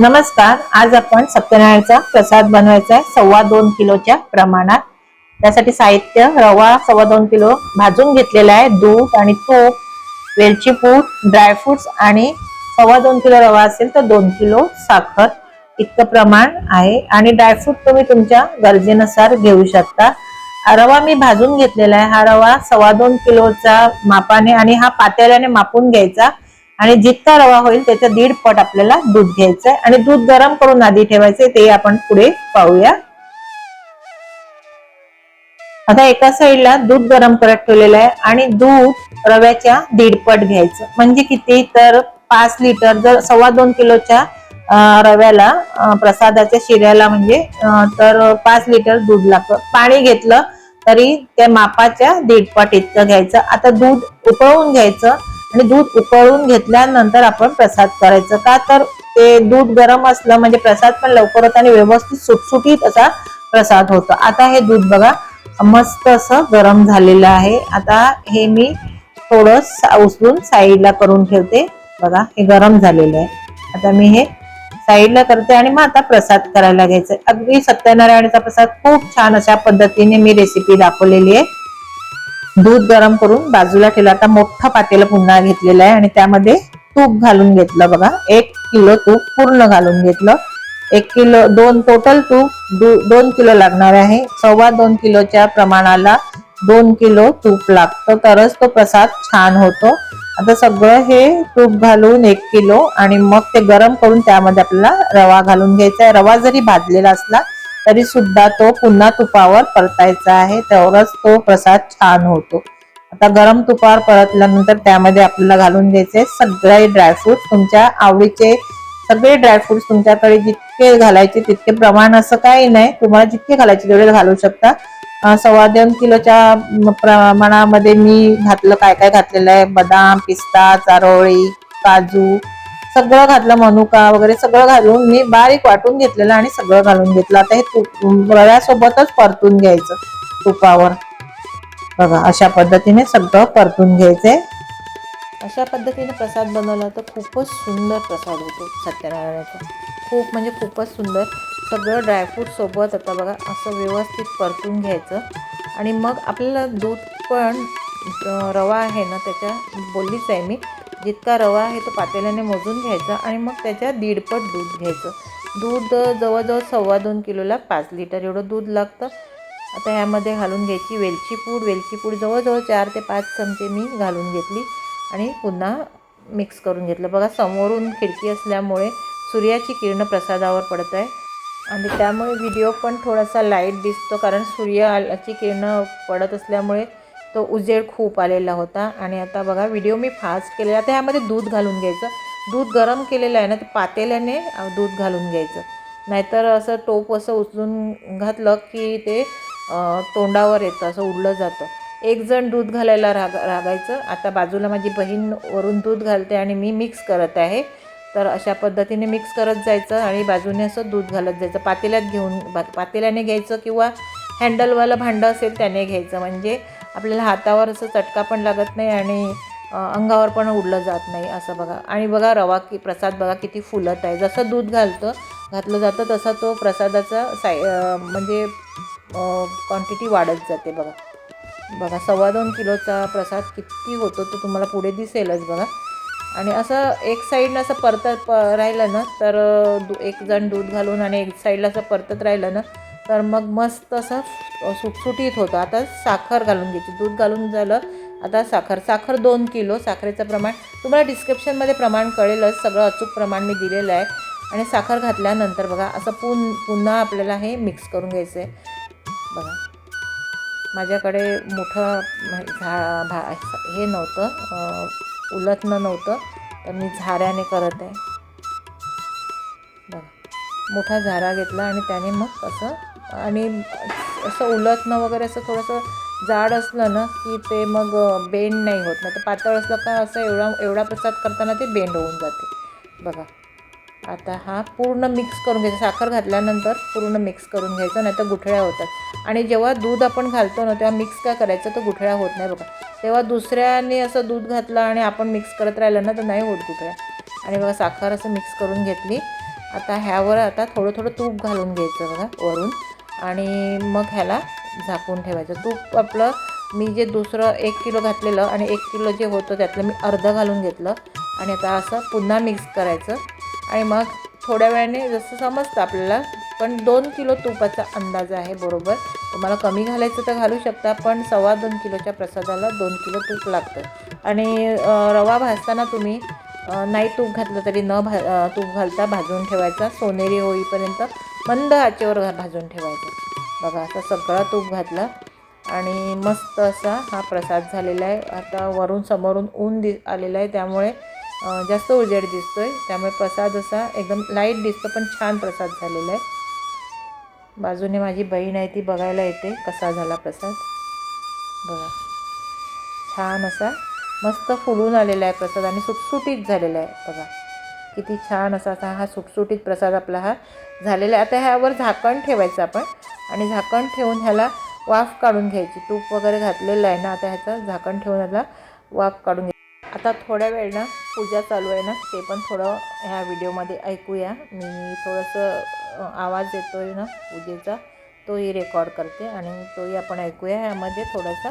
नमस्कार आज आपण सत्यनारायणचा प्रसाद बनवायचा आहे सव्वा दोन किलोच्या प्रमाणात. त्यासाठी साहित्य रवा सव्वा दोन किलो भाजून घेतलेला आहे दूध आणि तूप वेलची पूड ड्रायफ्रुट्स आणि सव्वा दोन किलो रवा असेल तर दोन किलो साखर. इतकं प्रमाण आहे आणि ड्रायफ्रूट तुम्ही तुमच्या गरजेनुसार घेऊ शकता. रवा मी भाजून घेतलेला आहे. हा रवा सव्वा दोन किलोचा मापाने आणि हा पातेल्याने मापून घ्यायचा. आणि जितका रवा होईल त्याच्या दीड पट आपल्याला दूध घ्यायचंय. आणि दूध गरम करून आधी ठेवायचंय ते आपण पुढे पाहूया. आता एका साईडला दूध गरम करत ठेवलेलं आहे आणि दूध रव्याच्या दीड पट घ्यायचं. म्हणजे किती? तर पाच लिटर जर सव्वा दोन किलोच्या रव्याला प्रसादाच्या शिऱ्याला म्हणजे तर पाच लिटर दूध लागतं. पाणी घेतलं तरी त्या मापाच्या दीडपट इतकं घ्यायचं. आता दूध उकळवून घ्यायचं. आणि दूध उकळून घेतल्यानंतर आपण प्रसाद करायचं. का तर ते दूध गरम असलं म्हणजे प्रसाद पण लवकर होतं आणि व्यवस्थित सुटसुटीत असा प्रसाद होतो. आता हे दूध बघा मस्त असं गरम झालेलं आहे. आता हे मी थोडं उचलून साईडला करून ठेवते. बघा हे गरम झालेलं आहे. आता मी हे साईडला करते आणि मग आता प्रसाद करायला घ्यायचा. अगदी सत्यनारायणचा प्रसाद खूप छान अशा पद्धतीने मी रेसिपी दाखवलेली आहे. दूध गरम करून बाजूला केलं आता मोठं पातेलं पुन्हा घेतलेलं आहे आणि त्यामध्ये तूप घालून घेतलं बघा. एक किलो तूप पूर्ण घालून घेतलं. एक किलो दोन टोटल तूप दो- दोन किलो लागणार आहे. सव्वा दोन किलोच्या प्रमाणाला दोन किलो तूप लागतं. तरच तो प्रसाद छान होतो. आता सगळं हे तूप घालून एक किलो आणि मग ते गरम करून त्यामध्ये आपल्याला रवा घालून घ्यायचा आहे. रवा जरी भाजलेला असला तरी सुद्धा तो पुन्हा तुपावर परतायचा आहे. तेवढाच तो प्रसाद छान होतो. आता गरम तुपावर परतल्यानंतर त्यामध्ये आपल्याला घालून द्यायचे सगळे ड्रायफ्रुट्स तुमच्या आवडीचे सगळे ड्रायफ्रुट्स तुमच्याकडे जितके घालायचे तितके प्रमाण असं काही नाही. तुम्हाला जितके घालायचे तेवढे घालू शकता. सव्वा दोन किलोच्या प्रमाणामध्ये मी घातलं काय काय घातलेलं आहे? बदाम पिस्ता चारोळी काजू सगळं घातलं मनुका वगैरे सगळं घालून मी बारीक वाटून घेतलेलं आणि सगळं घालून घेतलं. आता हे तूप रव्यासोबतच परतून घ्यायचं तुपावर. बघा अशा पद्धतीने सगळं परतून घ्यायचंय. अशा पद्धतीने प्रसाद बनवला तर खूपच सुंदर प्रसाद होतो सत्यनारायणाचा. खूप म्हणजे खूपच सुंदर. सगळं ड्रायफ्रूट सोबत आता बघा असं व्यवस्थित परतून घ्यायचं. आणि मग आपल्याला दूध पण रवा आहे ना त्याच्या बोललीच आहे मी. जितका रवा आहे तो पातेल्याने मोजून घ्यायचा आणि मग त्याच्या दीडपट दूध घ्यायचं. दूध जवळजवळ सव्वा दोन किलोला पाच लिटर एवढं दूध लागतं. आता ह्यामध्ये घालून घ्यायची वेलची पूड. वेलची पूड जवळजवळ चार ते पाच चमचे मी घालून घेतली आणि पुन्हा मिक्स करून घेतलं. बघा समोरून खिडकी असल्यामुळे सूर्याची किरणं प्रसादावर पडत आहे आणि त्यामुळे व्हिडिओ पण थोडासा लाइट दिसतो कारण सूर्याची किरणं पडत असल्यामुळे तो उजेड खूप आलेला होता. आणि आता बघा व्हिडिओ मी फास्ट केलेला. आता ह्यामध्ये दूध घालून घ्यायचं. दूध गरम केलेलं आहे ना ते पातेल्याने दूध घालून घ्यायचं. नाहीतर असं टोप असं उचलून घातलं की ते तोंडावर येतं असं उडलं जातं. एक जण दूध घालायला राग रागायचं. आता बाजूला माझी बहीण वरून दूध घालते आणि मी मिक्स करत आहे. तर अशा पद्धतीने मिक्स करत जायचं आणि बाजूने असं दूध घालत जायचं. पातेल्यात घेऊन पातेल्याने घ्यायचं किंवा हँडलवालं भांडं असेल त्याने घ्यायचं. म्हणजे आपल्याला हातावर असं चटका पण लागत नाही आणि अंगावर पण उडलं जात नाही असं बघा. आणि बघा रवा की प्रसाद बघा किती फुलत आहे. जसं दूध घालतं घातलं जातं तसा तो प्रसादाचा साय म्हणजे क्वांटिटी वाढत जाते बघा. बघा सव्वा दोन किलोचा प्रसाद किती होतो तो तुम्हाला पुढे दिसेलच बघा. आणि असं एक साईडनं असं परतत प राहिलं ना तर एक जण दूध घालून आणि एक साईडला असं परतत राहिलं ना तर मग मस्त असं सुटसुटीत होतं. आता साखर घालून घ्यायची. दूध घालून झालं आता साखर. साखर दोन किलो. साखरेचं प्रमाण तुम्हाला डिस्क्रिप्शनमध्ये प्रमाण कळेलच. सगळं अचूक प्रमाण मी दिलेलं आहे. आणि साखर घातल्यानंतर बघा असं पुन पुन्हा आपल्याला हे मिक्स करून घ्यायचं आहे बघा. माझ्याकडे मोठं झा भा हे नव्हतं अं, उलटणं नव्हतं. तर मी झाऱ्याने करत आहे. बघा. मोठा झारा घेतला आणि त्याने मग असं आणि असं उलटणं वगैरे असं थोडंसं जाड असलं ना की ते मग बेंड नाही होत. नाही तर पातळ असलं का असं एवढा एवढा प्रसाद करताना ते बेंड होऊन जाते. बघा. आता हा पूर्ण मिक्स करून घ्यायचा. साखर घातल्यानंतर पूर्ण मिक्स करून घ्यायचं नाही तर गुठळ्या होतात. आणि जेव्हा दूध आपण घालतो ना तेव्हा मिक्स काय करायचं? तर गुठळ्या होत नाही बघा. तेव्हा दुसऱ्याने असं दूध घातलं आणि आपण मिक्स करत राहिलं ना तर नाही होत गुठळ्या. आणि बघा साखर असं मिक्स करून घेतली. आता ह्यावर आता थोडं थोडं तूप घालून घ्यायचं बघा वरून. आणि मग ह्याला झाकून ठेवायचं. तूप आपलं मी जे दुसरं एक किलो घातलेलं आणि एक किलो जे होतं त्यातलं मी अर्धं घालून घेतलं. आणि आता असं पुन्हा मिक्स करायचं. आणि मग थोड्या वेळाने जसं समजतं आपल्याला पण दोन किलो तुपाचा अंदाज आहे बरोबर. तुम्हाला कमी घालायचं तर घालू शकता पण सव्वा दोन किलोच्या प्रसादाला दोन किलो तूप लागतं. आणि रवा भाजताना तुम्ही नाही तूप घातलं तरी न भा तूप घालता भाजून ठेवायचा. सोनेरी होईपर्यंत मंद आचेवर भाजून ठेवायचं. बघा असं सगळं तूप घातलं आणि मस्त असा हा प्रसाद झालेला आहे. आता वरून समोरून ऊन दि आलेलं आहे. त्यामुळे जास्त उजेड आहे त्यामुळे प्रसाद असा एकदम लाइट दिसतो पण छान प्रसाद झालेला आहे. बाजूने माझी बहीण आहे ती बघायला येते कसा झाला प्रसाद. बघा. छान असा मस्त फुलून आलेला आहे प्रसाद आणि सुटसुटीत झालेला आहे. बघा. किती छान असा असा हा सुटसुटीत प्रसाद आपला हा झालेला आहे. आता ह्यावर झाकण ठेवायचं आपण. आणि झाकण ठेवून ह्याला वाफ काढून घ्यायची. तूप वगैरे घातलेलं आहे ना आता ह्याचं झाकण ठेवून ह्याला वाफ काढून घ्यायची. आता थोड्या वेळ ना पूजा चालू आहे ना ते पण थोडं ह्या व्हिडिओमध्ये ऐकूया. मी थोडंसं आवाज येतो आहे ना पूजेचा तोही रेकॉर्ड करते आणि तोही आपण ऐकूया. ह्यामध्ये थोडासा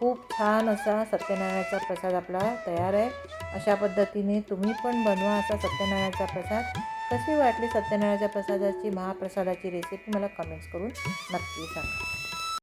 खूप छान असा सत्यनारायणाचा प्रसाद आपला तयार आहे. अशा पद्धतीने तुम्ही पण बनवा असा सत्यनारायणाचा प्रसाद. कशी वाटली सत्यनारायणाच्या प्रसादाची महाप्रसादाची रेसिपी मला कमेंट्स करून नक्की सांगा.